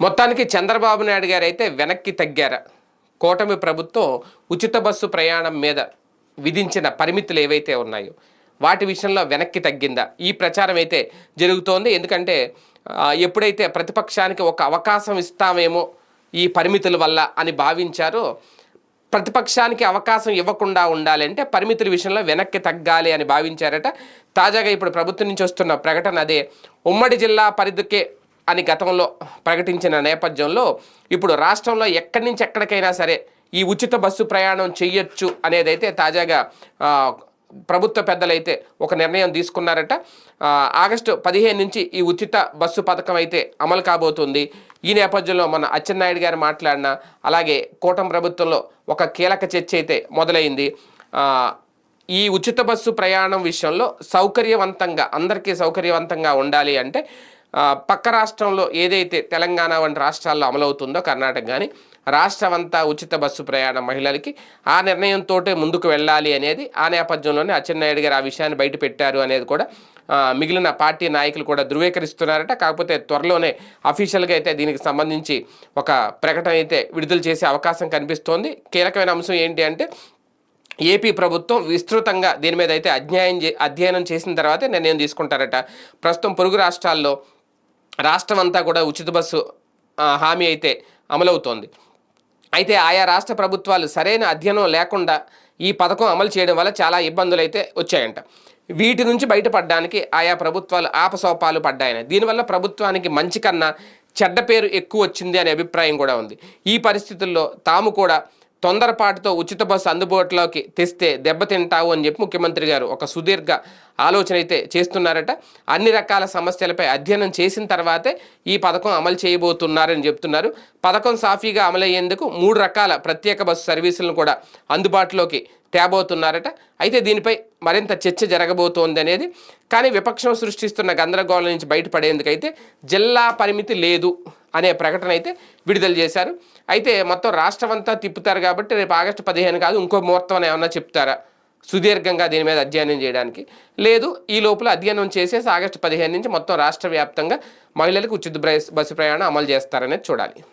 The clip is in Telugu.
మొత్తానికి చంద్రబాబు నాయుడు గారు అయితే వెనక్కి తగ్గారా. కూటమి ప్రభుత్వం ఉచిత బస్సు ప్రయాణం మీద విధించిన పరిమితులు ఏవైతే ఉన్నాయో వాటి విషయంలో వెనక్కి తగ్గిందా? ఈ ప్రచారం అయితే జరుగుతోంది. ఎందుకంటే ఎప్పుడైతే ప్రతిపక్షానికి ఒక అవకాశం ఇస్తామేమో ఈ పరిమితుల వల్ల అని భావించారో ప్రతిపక్షానికి అవకాశం ఇవ్వకుండా ఉండాలంటే పరిమితుల విషయంలో వెనక్కి తగ్గాలి అని భావించారట. తాజాగా ఇప్పుడు ప్రభుత్వం నుంచి వస్తున్న ప్రకటన అదే. ఉమ్మడి జిల్లా పరిధికే అని గతంలో ప్రకటించిన నేపథ్యంలో ఇప్పుడు రాష్ట్రంలో ఎక్కడి నుంచి ఎక్కడికైనా సరే ఈ ఉచిత బస్సు ప్రయాణం చేయొచ్చు అనేదైతే తాజాగా ప్రభుత్వ పెద్దలైతే ఒక నిర్ణయం తీసుకున్నారట. ఆగస్టు పదిహేను నుంచి ఈ ఉచిత బస్సు పథకం అయితే అమలు కాబోతుంది. ఈ నేపథ్యంలో మన అచ్చెన్నాయుడు గారు మాట్లాడిన అలాగే కూటమి ప్రభుత్వంలో ఒక కీలక చర్చ అయితే మొదలైంది. ఈ ఉచిత బస్సు ప్రయాణం విషయంలో సౌకర్యవంతంగా అందరికీ సౌకర్యవంతంగా ఉండాలి అంటే పక్క రాష్ట్రంలో ఏదైతే తెలంగాణ వంటి రాష్ట్రాల్లో అమలవుతుందో కర్ణాటక కానీ రాష్ట్రమంతా ఉచిత బస్సు ప్రయాణం మహిళలకి ఆ నిర్ణయంతో ముందుకు వెళ్ళాలి అనేది ఆ నేపథ్యంలోనే అచ్చెన్నాయుడు గారు ఆ విషయాన్ని బయట పెట్టారు అనేది కూడా మిగిలిన పార్టీ నాయకులు కూడా ధృవీకరిస్తున్నారట. కాకపోతే త్వరలోనే అఫీషియల్గా అయితే దీనికి సంబంధించి ఒక ప్రకటన అయితే విడుదల చేసే అవకాశం కనిపిస్తోంది. కీలకమైన అంశం ఏంటి అంటే ఏపీ ప్రభుత్వం విస్తృతంగా దీని మీద అయితే అధ్యయనం చే అధ్యయనం చేసిన తర్వాతే నిర్ణయం తీసుకుంటారట. ప్రస్తుతం పొరుగు రాష్ట్రాల్లో రాష్ట్రం అంతా కూడా ఉచిత బస్సు హామీ అయితే అమలవుతోంది. అయితే ఆయా రాష్ట్ర ప్రభుత్వాలు సరైన అధ్యయనం లేకుండా ఈ పథకం అమలు చేయడం వల్ల చాలా ఇబ్బందులు అయితే వచ్చాయంట. వీటి నుంచి బయటపడడానికి ఆయా ప్రభుత్వాలు ఆపసోపాలు పడ్డాయని. దీనివల్ల ప్రభుత్వానికి మంచి కన్నా చెడ్డ పేరు ఎక్కువ వచ్చింది అనే అభిప్రాయం కూడా ఉంది. ఈ పరిస్థితుల్లో తాము కూడా తొందరపాటుతో ఉచిత బస్సు అందుబాటులోకి తెస్తే దెబ్బతింటావు అని చెప్పి ముఖ్యమంత్రి గారు ఒక సుదీర్ఘ ఆలోచన అయితే చేస్తున్నారట. అన్ని రకాల సమస్యలపై అధ్యయనం చేసిన తర్వాతే ఈ పథకం అమలు చేయబోతున్నారని చెప్తున్నారు. పథకం సాఫీగా అమలయ్యేందుకు మూడు రకాల ప్రత్యేక బస్సు సర్వీసులను కూడా అందుబాటులోకి తేబోతున్నారట. అయితే దీనిపై మరింత చర్చ జరగబోతోంది అనేది. కానీ విపక్షం సృష్టిస్తున్న గందరగోళం నుంచి బయటపడేందుకైతే జిల్లా పరిమితి లేదు. అనే ప్రకటన అయితే విడుదల చేశారు. అయితే మొత్తం రాష్ట్రం అంతా తిప్పుతారు కాబట్టి రేపు ఆగస్టు పదిహేను కాదు ఇంకో ముహూర్తం అని ఏమన్నా చెప్తారా? సుదీర్ఘంగా దీని మీద అధ్యయనం చేయడానికి. లేదు ఈ లోపల అధ్యయనం చేసేసి ఆగస్టు పదిహేను నుంచి మొత్తం రాష్ట్ర వ్యాప్తంగా మహిళలకు ఉచిత బ్రై- బస్సు ప్రయాణం అమలు చేస్తారనేది చూడాలి.